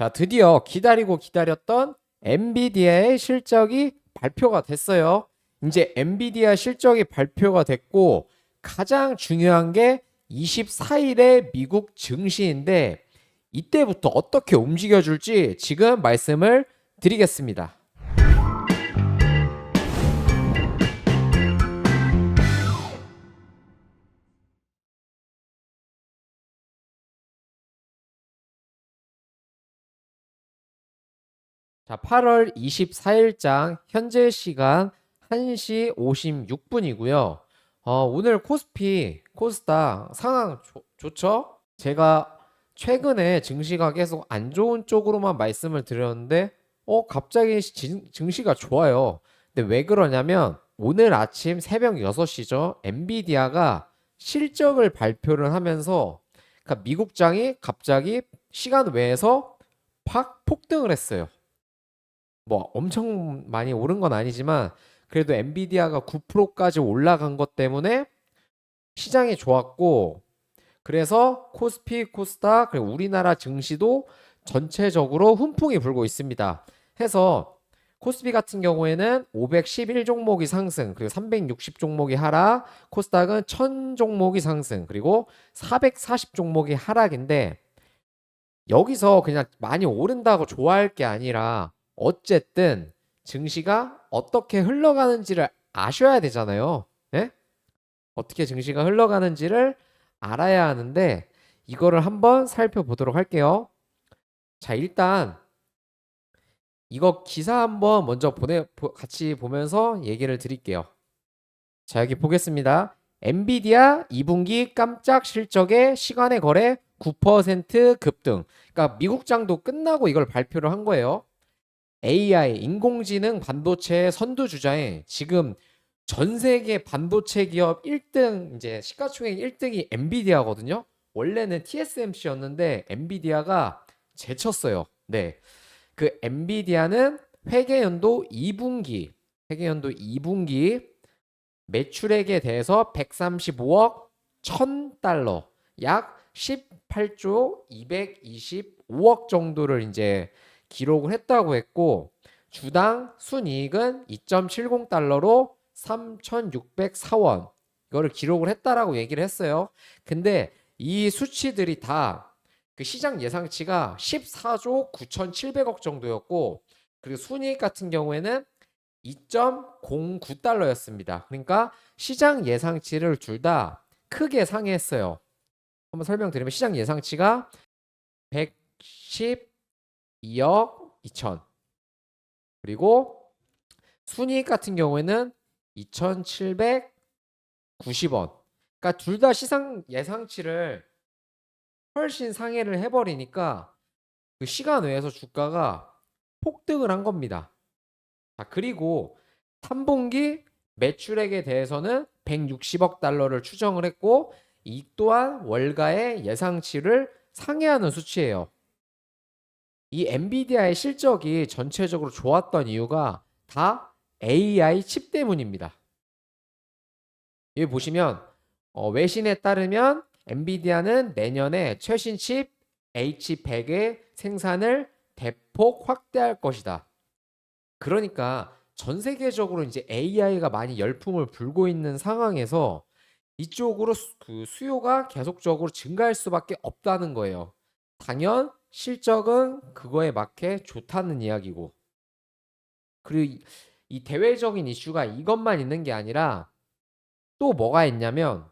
자, 드디어 기다리고 기다렸던 엔비디아의 실적이 발표가 됐어요. 이제 엔비디아 실적이 발표가 됐고 가장 중요한 게 24일에 미국 증시인데 이때부터 어떻게 움직여 줄지 지금 말씀을 드리겠습니다. 자, 8월 24일장 현재 시간 1시 56분이고요. 어, 오늘 코스피, 코스닥 상황 좋- 좋죠? 제가 최근에 증시가 계속 안 좋은 쪽으로만 말씀을 드렸는데, 어, 갑자기 진- 증시가 좋아요. 근데 왜 그러냐면, 오늘 아침 새벽 6시죠. 엔비디아가 실적을 발표를 하면서, 그러니까 미국장이 갑자기 시간 외에서 팍 폭등을 했어요. 뭐 엄청 많이 오른 건 아니지만 그래도 엔비디아가 9%까지 올라간 것 때문에 시장이 좋았고 그래서 코스피, 코스닥 그리고 우리나라 증시도 전체적으로 훈풍이 불고 있습니다. 해서 코스피 같은 경우에는 511 종목이 상승, 그리고 360 종목이 하락, 코스닥은 1000 종목이 상승, 그리고 440 종목이 하락인데 여기서 그냥 많이 오른다고 좋아할 게 아니라 어쨌든 증시가 어떻게 흘러가는지를 아셔야 되잖아요. 예? 어떻게 증시가 흘러가는지를 알아야 하는데 이거를 한번 살펴보도록 할게요. 자, 일단 이거 기사 한번 먼저 보내 보- 같이 보면서 얘기를 드릴게요. 자, 여기 보겠습니다. 엔비디아 2분기 깜짝 실적의 시간의 거래 9% 급등. 그러니까 미국 장도 끝나고 이걸 발표를 한 거예요. AI, 인공지능 반도체 선두 주자에 지금 전 세계 반도체 기업 1등, 이제 시가총액 1등이 엔비디아거든요. 원래는 TSMC였는데 엔비디아가 제쳤어요. 네. 그 엔비디아는 회계연도 2분기, 회계연도 2분기 매출액에 대해서 135억 1000달러, 약 18조 225억 정도를 이제 기록을 했다고 했고 주당 순이익은 2.70달러로 3,604원 이거를 기록을 했다라고 얘기를 했어요. 근데 이 수치들이 다 그 시장 예상치가 14조 9,700억 정도였고 그리고 순이익 같은 경우에는 2.09달러였습니다. 그러니까 시장 예상치를 둘 다 크게 상회했어요. 한번 설명드리면 시장 예상치가 110 2억 2천. 그리고 순이익 같은 경우에는 2,790원. 그러니까 둘 다 시상 예상치를 훨씬 상회를 해버리니까 그 시간 외에서 주가가 폭등을 한 겁니다. 자, 그리고 3분기 매출액에 대해서는 160억 달러를 추정을 했고 이 또한 월가의 예상치를 상회하는 수치예요. 이 엔비디아의 실적이 전체적으로 좋았던 이유가 다 AI 칩 때문입니다. 여기 보시면 어, 외신에 따르면 엔비디아는 내년에 최신 칩 H100의 생산을 대폭 확대할 것이다. 그러니까 전 세계적으로 이제 AI가 많이 열풍을 불고 있는 상황에서 이쪽으로 수, 그 수요가 계속적으로 증가할 수밖에 없다는 거예요. 당연 실적은 그거에 맞게 좋다는 이야기고. 그리고 이, 이 대외적인 이슈가 이것만 있는 게 아니라 또 뭐가 있냐면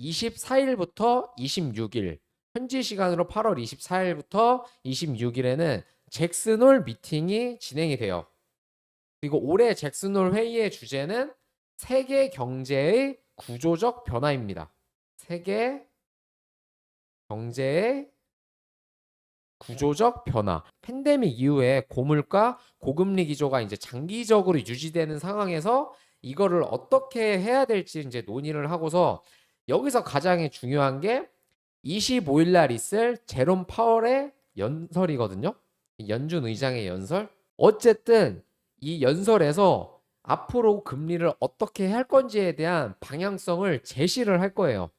24일부터 26일 현지 시간으로 8월 24일부터 26일에는 잭슨홀 미팅이 진행이 돼요. 그리고 올해 잭슨홀 회의의 주제는 세계 경제의 구조적 변화입니다. 세계 경제의 구조적 변화. 팬데믹 이후에 고물가, 고금리 기조가 이제 장기적으로 유지되는 상황에서 이거를 어떻게 해야 될지 이제 논의를 하고서 여기서 가장 중요한 게 25일 날 있을 제롬 파월의 연설이거든요. 연준 의장의 연설. 어쨌든 이 연설에서 앞으로 금리를 어떻게 할 건지에 대한 방향성을 제시를 할 거예요.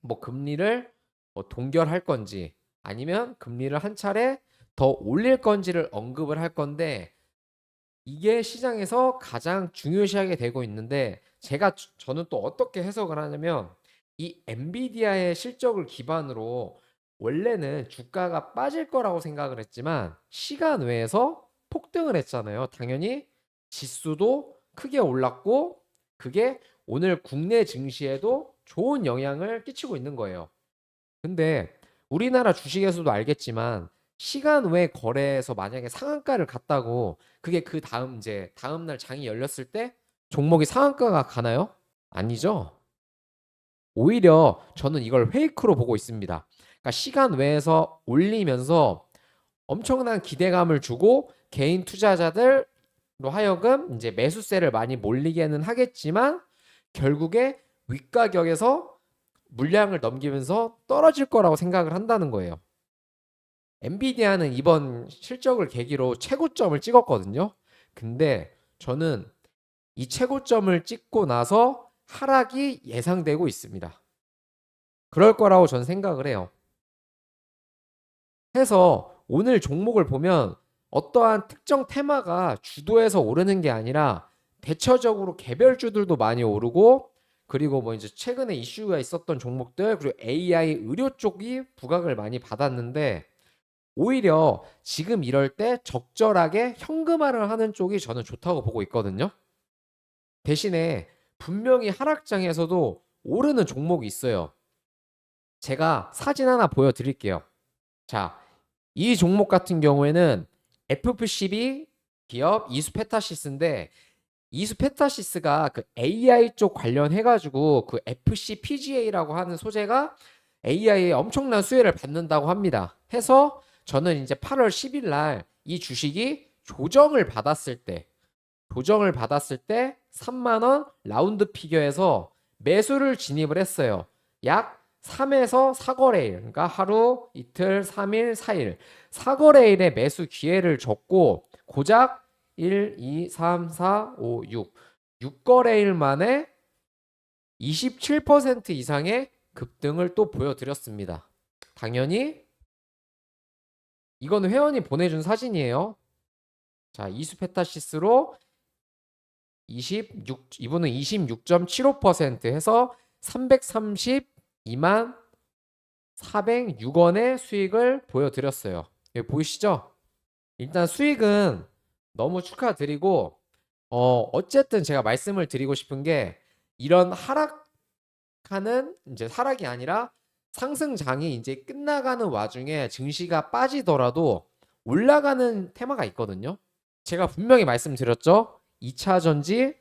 뭐 금리를 뭐 동결할 건지 아니면 금리를 한 차례 더 올릴 건지를 언급을 할 건데 이게 시장에서 가장 중요시하게 되고 있는데 제가 주- 저는 또 어떻게 해석을 하냐면 이 엔비디아의 실적을 기반으로 원래는 주가가 빠질 거라고 생각을 했지만 시간 외에서 폭등을 했잖아요. 당연히 지수도 크게 올랐고 그게 오늘 국내 증시에도 좋은 영향을 끼치고 있는 거예요. 근데 우리나라 주식에서도 알겠지만 시간 외 거래에서 만약에 상한가를 갔다고 그게 그 다음 이제 다음 날 장이 열렸을 때 종목이 상한가가 가나요? 아니죠. 오히려 저는 이걸 페이크로 보고 있습니다. 그러니까 시간 외에서 올리면서 엄청난 기대감을 주고 개인 투자자들로 하여금 이제 매수세를 많이 몰리게는 하겠지만 결국에 윗가격에서 물량을 넘기면서 떨어질 거라고 생각을 한다는 거예요. 엔비디아는 이번 실적을 계기로 최고점을 찍었거든요. 근데 저는 이 최고점을 찍고 나서 하락이 예상되고 있습니다. 그럴 거라고 저는 생각을 해요. 해서 오늘 종목을 보면 어떠한 특정 테마가 주도해서 오르는 게 아니라 대처적으로 개별주들도 많이 오르고 그리고 뭐 이제 최근에 이슈가 있었던 종목들 그리고 AI 의료 쪽이 부각을 많이 받았는데 오히려 지금 이럴 때 적절하게 현금화를 하는 쪽이 저는 좋다고 보고 있거든요. 대신에 분명히 하락장에서도 오르는 종목이 있어요. 제가 사진 하나 보여드릴게요. 자, 이 종목 같은 경우에는 FP12 기업 이수페타시스인데 이수 페타시스가 그 AI 쪽 관련해가지고 그 FCPGA라고 하는 소재가 AI에 엄청난 수혜를 받는다고 합니다. 해서 저는 이제 8월 10일 날 이 주식이 조정을 받았을 때 조정을 받았을 때 3만 원 라운드 피겨에서 매수를 진입을 했어요. 약 3에서 4거래일, 그러니까 하루, 이틀, 3일, 4일. 4거래일에 매수 기회를 줬고 고작 1, 2, 3, 4, 5, 6. 6거래일 만에 27% 이상의 급등을 또 보여드렸습니다. 당연히 이거는 회원이 보내준 사진이에요. 자, 이수페타시스로 26 이분은 26.75% 해서 332만 406원의 수익을 보여드렸어요. 여기 보이시죠? 일단 수익은 너무 축하드리고 어 어쨌든 제가 말씀을 드리고 싶은 게 이런 하락하는 이제 하락이 아니라 상승장이 이제 끝나가는 와중에 증시가 빠지더라도 올라가는 테마가 있거든요. 제가 분명히 말씀드렸죠. 2차 전지,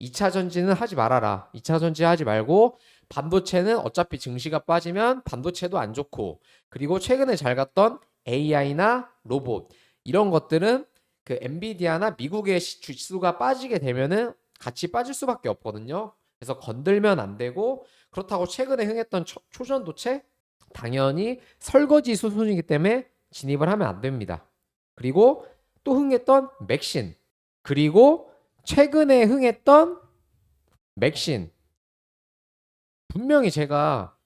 2차 전지는 하지 말아라. 2차 전지 하지 말고 반도체는 어차피 증시가 빠지면 반도체도 안 좋고 그리고 최근에 잘 갔던 AI나 로봇 이런 것들은 그 엔비디아나 미국의 시- 지수가 빠지게 되면은 같이 빠질 수밖에 없거든요. 그래서 건들면 안 되고 그렇다고 최근에 흥했던 초- 초전도체 당연히 설거지 수순이기 때문에 진입을 하면 안 됩니다. 그리고 또 흥했던 맥신 그리고 최근에 흥했던 맥신 분명히 제가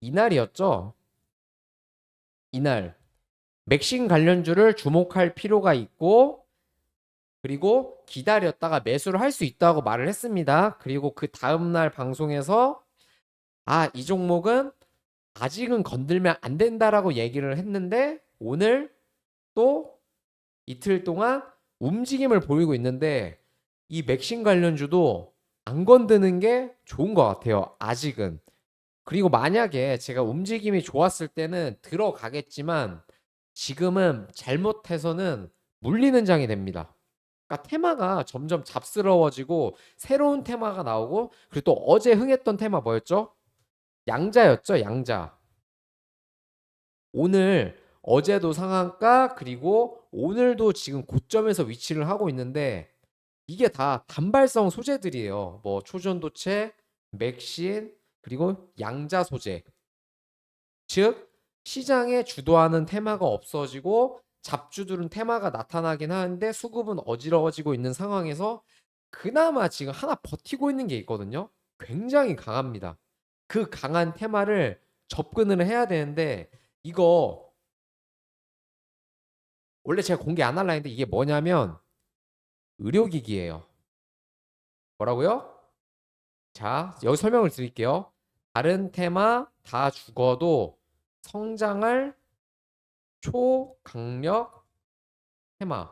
이날이었죠. 이날 맥신 관련주를 주목할 필요가 있고 그리고 기다렸다가 매수를 할 수 있다고 말을 했습니다. 그리고 그 다음날 방송에서 아, 이 종목은 아직은 건들면 안 된다라고 얘기를 했는데 오늘 또 이틀 동안 움직임을 보이고 있는데 이 맥신 관련주도 안 건드는 게 좋은 것 같아요. 아직은. 그리고 만약에 제가 움직임이 좋았을 때는 들어가겠지만 지금은 잘못해서는 물리는 장이 됩니다. 그러니까 테마가 점점 잡스러워지고 새로운 테마가 나오고 그리고 또 어제 흥했던 테마 뭐였죠? 양자였죠, 양자. 오늘 어제도 상한가 그리고 오늘도 지금 고점에서 위치를 하고 있는데 이게 다 단발성 소재들이에요. 뭐 초전도체, 맥신 그리고 양자 소재. 즉 시장에 주도하는 테마가 없어지고 잡주들은 테마가 나타나긴 하는데 수급은 어지러워지고 있는 상황에서 그나마 지금 하나 버티고 있는 게 있거든요. 굉장히 강합니다. 그 강한 테마를 접근을 해야 되는데 이거 원래 제가 공개 안 할라 했는데 이게 뭐냐면 의료기기예요. 뭐라고요? 자, 여기 설명을 드릴게요. 다른 테마 다 죽어도 성장할 초강력 테마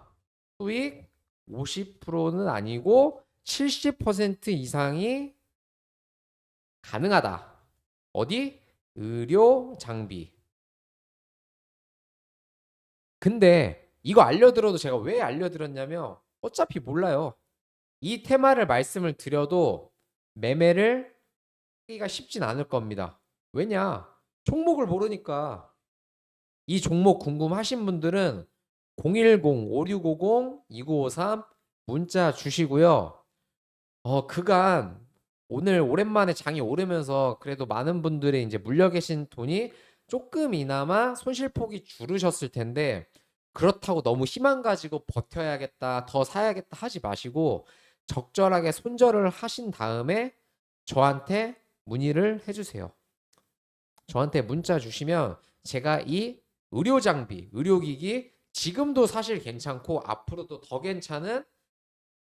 수익 50%는 아니고 70% 이상이 가능하다. 어디? 의료 장비. 근데 이거 알려드려도 제가 왜 알려드렸냐면 어차피 몰라요. 이 테마를 말씀을 드려도 매매를 하기가 쉽진 않을 겁니다. 왜냐? 종목을 모르니까. 이 종목 궁금하신 분들은 010-5650-2953 문자 주시고요. 어, 그간 오늘 오랜만에 장이 오르면서 그래도 많은 분들이 이제 물려 계신 돈이 조금이나마 손실폭이 줄으셨을 텐데 그렇다고 너무 희망 가지고 버텨야겠다, 더 사야겠다 하지 마시고 적절하게 손절을 하신 다음에 저한테 문의를 해주세요. 저한테 문자 주시면 제가 이 의료 장비, 의료기기 지금도 사실 괜찮고 앞으로도 더 괜찮은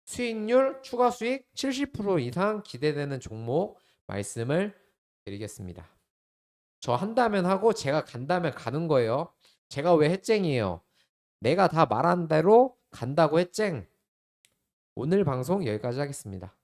수익률, 추가 수익 70% 이상 기대되는 종목 말씀을 드리겠습니다. 저 한다면 하고 제가 간다면 가는 거예요. 제가 왜 해쟁이에요? 내가 다 말한 대로 간다고 해쟁. 오늘 방송 여기까지 하겠습니다.